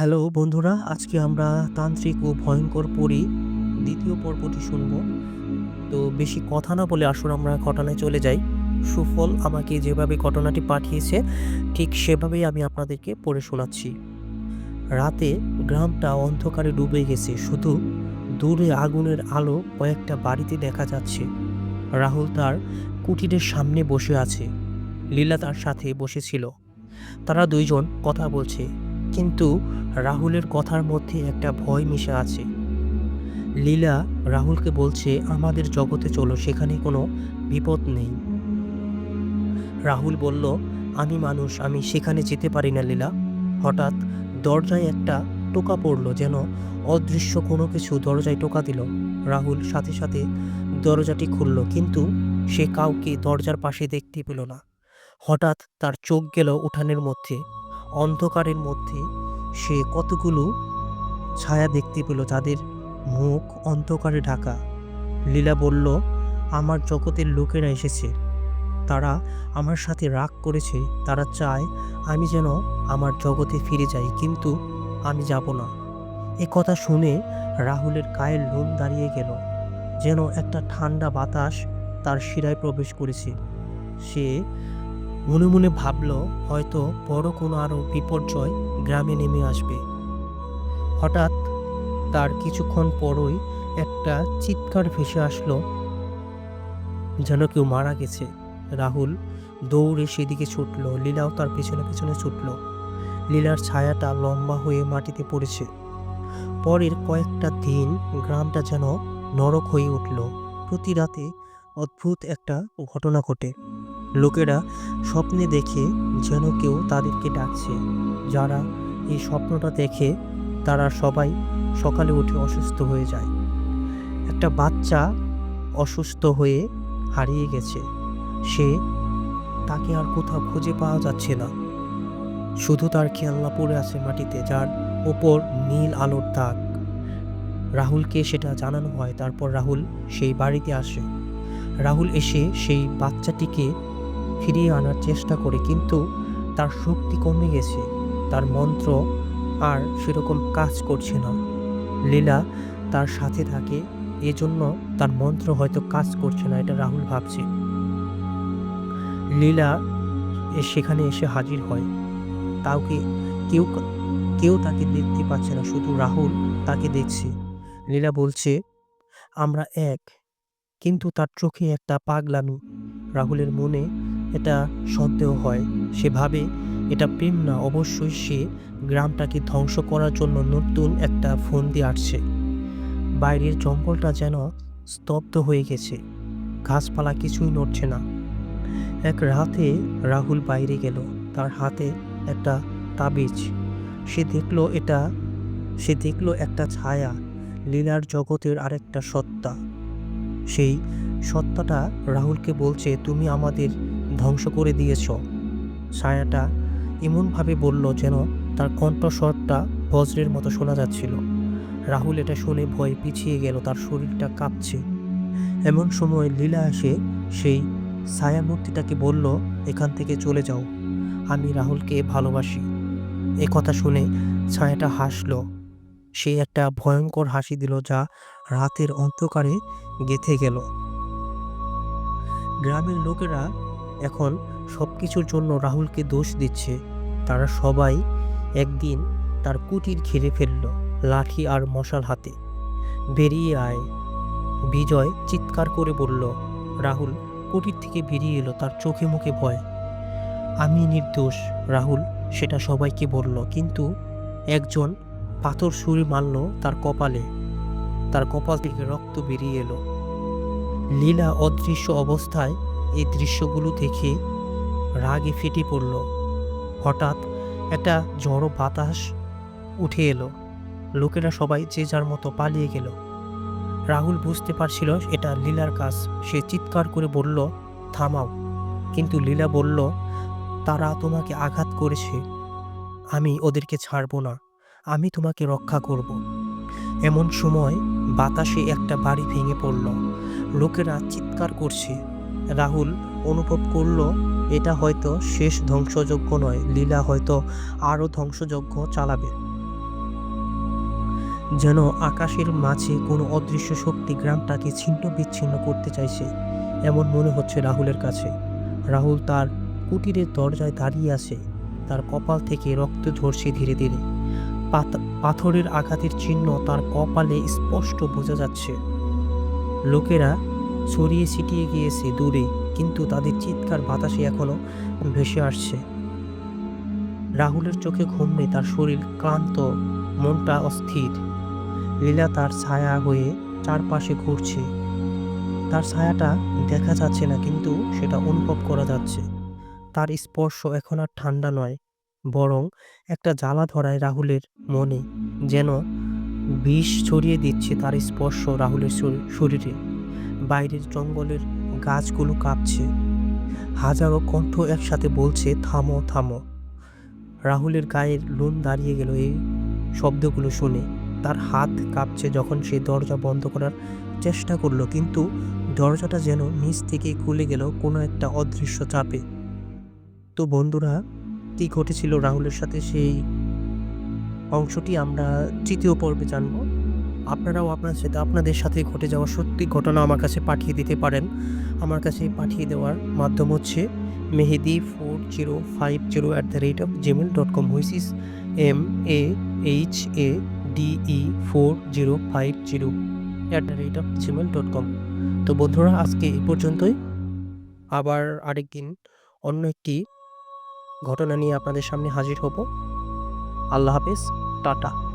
Hello বন্ধুরা, আজকে আমরা তান্ত্রিক ও ভয়ঙ্কর পরী দ্বিতীয় পর্বটি শুনব। তো বেশি কথা না বলে আসুন আমরা ঘটনায় চলে যাই। সুফল আমাকে যেভাবে ঘটনাটি পাঠিয়েছে, ঠিক সেভাবেই আমি আপনাদেরকে পড়ে শোনাচ্ছি। রাতে গ্রামটা অন্ধকারে ডুবে গেছে, শুধু দূরে আগুনের আলো কয়েকটা বাড়িতে দেখা যাচ্ছে। রাহুল তার কুটিরের সামনে বসে আছে, লীলা তার সাথে বসেছিল। তারা দুইজন কথা বলছে। কিন্তু রাহুলের কথার মধ্যে একটা ভয় মিশে আছে। লীলা রাহুলকে বলছে, আমাদের জগতে চলো, সেখানে কোনো বিপদ নেই। রাহুল বলল, আমি মানুষ, আমি সেখানে যেতে পারি না লীলা। হঠাৎ দরজায় একটা টোকা পড়ল, যেন অদৃশ্য কোনো কিছু দরজায় টোকা দিল। রাহুল সাথে সাথে দরজাটি খুলল, কিন্তু সে কাউকে দরজার পাশে দেখতে পেল না। হঠাৎ তার চোখ গেল উঠানের মধ্যে। অন্ধকারের মধ্যে সে কতগুলো ছায়া দেখতে পেল তাদের মুখ অন্ধকারে ঢাকা। লীলা বলল, আমার জগতের লোকেরা এসেছে। তারা আমার সাথে রাগ করেছে। তারা চায় আমি যেন আমার জগতে ফিরে যাই, কিন্তু আমি যাব না। এ কথা শুনে রাহুলের গায়ের লোম দাঁড়িয়ে গেল, যেন একটা ঠান্ডা বাতাস তার শিরায় প্রবেশ করেছে। সে মনে মনে ভাবল, হয়তো বড় কোনো আরও বিপর্যয় গ্রামে নেমে আসবে। হঠাৎ তার কিছুক্ষণ পরই একটা চিৎকার ভেসে আসলো, যেন কেউ মারা গেছে। রাহুল দৌড়ে সেদিকে ছুটল, লীলাও তার পেছনে পেছনে ছুটল। লীলার ছায়াটা লম্বা হয়ে মাটিতে পড়েছে। পরের কয়েকটা দিন গ্রামটা যেন নরক হয়ে উঠল। প্রতি রাতে অদ্ভুত একটা ঘটনা ঘটে। লোকেরা স্বপ্নে দেখে যেন কেউ তাদেরকে ডাকছে। যারা এই স্বপ্নটা দেখে, তারা সবাই সকালে উঠে অসুস্থ হয়ে যায়। একটা বাচ্চা অসুস্থ হয়ে হারিয়ে গেছে। সে তাকে আর কোথাও খুঁজে পাওয়া যাচ্ছে না। শুধু তার খেলনা পড়ে আছে মাটিতে, যার ওপর নীল আলোর দাগ। রাহুলকে সেটা জানানো হয়, তারপর রাহুল সেই বাড়িতে আসে। রাহুল এসে সেই বাচ্চাটিকে ফিরিয়ে আনার চেষ্টা করে, কিন্তু তার শক্তি কমে গেছে, তার মন্ত্র আর সেরকম কাজ করছে না। লীলা তার সাথে থাকে, এজন্য তার মন্ত্র হয়তো কাজ করছে না, এটা রাহুল ভাবছে। লীলা সেখানে এসে হাজির হয়। কাউকে, কেউ কেউ তাকে দেখতে পাচ্ছে না, শুধু রাহুল তাকে দেখছে। লীলা বলছে, আমরা এক, কিন্তু তার চোখে একটা পাগলামি। রাহুলের মনে এটা সন্দেহ হয়। সে ভাবে, এটা প্রেম না, অবশ্যই সে গ্রামটাকে ধ্বংস করার জন্য নতুন একটা ফোন দিয়ে আসছে বাইরের জঙ্গলটা যেন স্তব্ধ হয়ে গেছে। গাছপালা কিছুই নড়ছে না। এক রাতে রাহুল বাইরে গেল। তার হাতে একটা তাবিজ। সে দেখল এটা, সে দেখল একটা ছায়া, লীলার জগতের আরেকটা সত্তা। সেই সত্তাটা রাহুলকে বলছে, তুমি আমাদের ধ্বংস করে দিয়েছ। ছায়াটা এমনভাবে বলল যেন তার কণ্ঠস্বরটা বজ্রের মতো শোনা যাচ্ছিল। রাহুল এটা শুনে ভয় পিছিয়ে গেল, তার শরীরটা কাঁপছে। এমন সময় লীলা এসে সেই ছায়া মূর্তিটাকে বলল, এখান থেকে চলে যাও। আমি রাহুলকে ভালোবাসি। এ কথা শুনে ছায়াটা হাসলো। সে একটা ভয়ঙ্কর হাসি দিল যা রাতের অন্ধকারে গেথে গেল। গ্রামের লোকেরা এখন সব কিছুর জন্য রাহুলকে দোষ দিচ্ছে। তারা সবাই একদিন তার কুটির ঘিরে ফেলল লাঠি আর মশাল হাতে। বেরিয়ে আয়। বিজয় চিৎকার করে বলল, রাহুল, কুটির থেকে বেরিয়ে এলো, তার চোখে মুখে ভয়। আমি নির্দোষ, রাহুল, সেটা সবাইকে বলল। কিন্তু একজন পাথর ছুরি মারল তার কপালে। তার কপাল থেকে রক্ত বেরিয়ে এলো। লীলা অদৃশ্য অবস্থায় এই দৃশ্যগুলো দেখে রাগে ফেটে পড়ল। হঠাৎ একটা জড়ো বাতাস উঠে এলো। লোকেরা সবাই যে যার মতো পালিয়ে গেল। রাহুল বুঝতে পারছিল এটা লীলার কাজ। সে চিৎকার করে বলল, থামাও। কিন্তু লীলা বলল, তারা তোমাকে আঘাত করেছে। আমি ওদেরকে ছাড়বো না। আমি তোমাকে রক্ষা করব। এমন সময় বাতাসে একটা বাড়ি ভেঙে পড়ল। লোকেরা চিৎকার করছে। রাহুল অনুভব করল, এটা হয়তো শেষ ধ্বংসযজ্ঞ নয়, লীলা হয়তো আরও ধ্বংসযজ্ঞ চালাবে। যেন আকাশের মাঝে কোনো অদৃশ্য শক্তি গ্রামটাকে ছিন্ন বিচ্ছিন্ন করতে চাইছে, এমন মনে হচ্ছে রাহুলের কাছে। রাহুল তার কুটিরের দরজায় দাঁড়িয়ে আছে, তার কপাল থেকে রক্ত ঝরছে ধীরে ধীরে। পাথরের আঘাতের চিহ্ন তার কপালে স্পষ্ট বোঝা যাচ্ছে। লোকেরা ছড়িয়ে ছিটিয়ে গিয়েছে দূরে, কিন্তু তাদের চিৎকার বাতাসে এখনও ভেসে আসছে। রাহুলের চোখে ঘুম নেই তার শরীর ক্লান্ত, মনটা অস্থির। লীলা তার ছায়া হয়ে চারপাশে ঘুরছে। তার ছায়াটা দেখা যাচ্ছে না, কিন্তু সেটা অনুভব করা যাচ্ছে। তার স্পর্শ এখন আর ঠান্ডা নয়, বরং একটা জ্বালা ধরায় রাহুলের মনে, যেন বিষ ছড়িয়ে দিচ্ছে তার স্পর্শ রাহুলের শরীরে। বাইরের জঙ্গলের গাছগুলো কাঁপছে। হাজারো কণ্ঠ একসাথে বলছে, থামো থামো। রাহুলের গায়ের লোন দাঁড়িয়ে গেল এই শব্দগুলো শুনে। তার হাত কাঁপছে যখন সে দরজা বন্ধ করার চেষ্টা করল, কিন্তু দরজাটা যেন নিচ থেকে খুলে গেল কোনো একটা অদৃশ্য চাপে। তো বন্ধুরা, কি ঘটেছিল রাহুলের সাথে সেই অংশটি আমরা তৃতীয় পর্বে জানব। আপনারাও আপনার সাথে আপনাদের সাথে ঘটে যাওয়া সত্যি ঘটনা আমার কাছে পাঠিয়ে দিতে পারেন। আমার কাছে পাঠিয়ে দেওয়ার মাধ্যম হচ্ছে Mehedi four zero five zero at the rate of Gmail dot com which is M A H A D E four zero five zero at the rate of Gmail dot com. তো বন্ধুরা, আজকে এই পর্যন্তই। আবার আরেকদিন অন্য একটি ঘটনা নিয়ে আপনাদের সামনে হাজির হব। আল্লাহ হাফেজ, টাটা।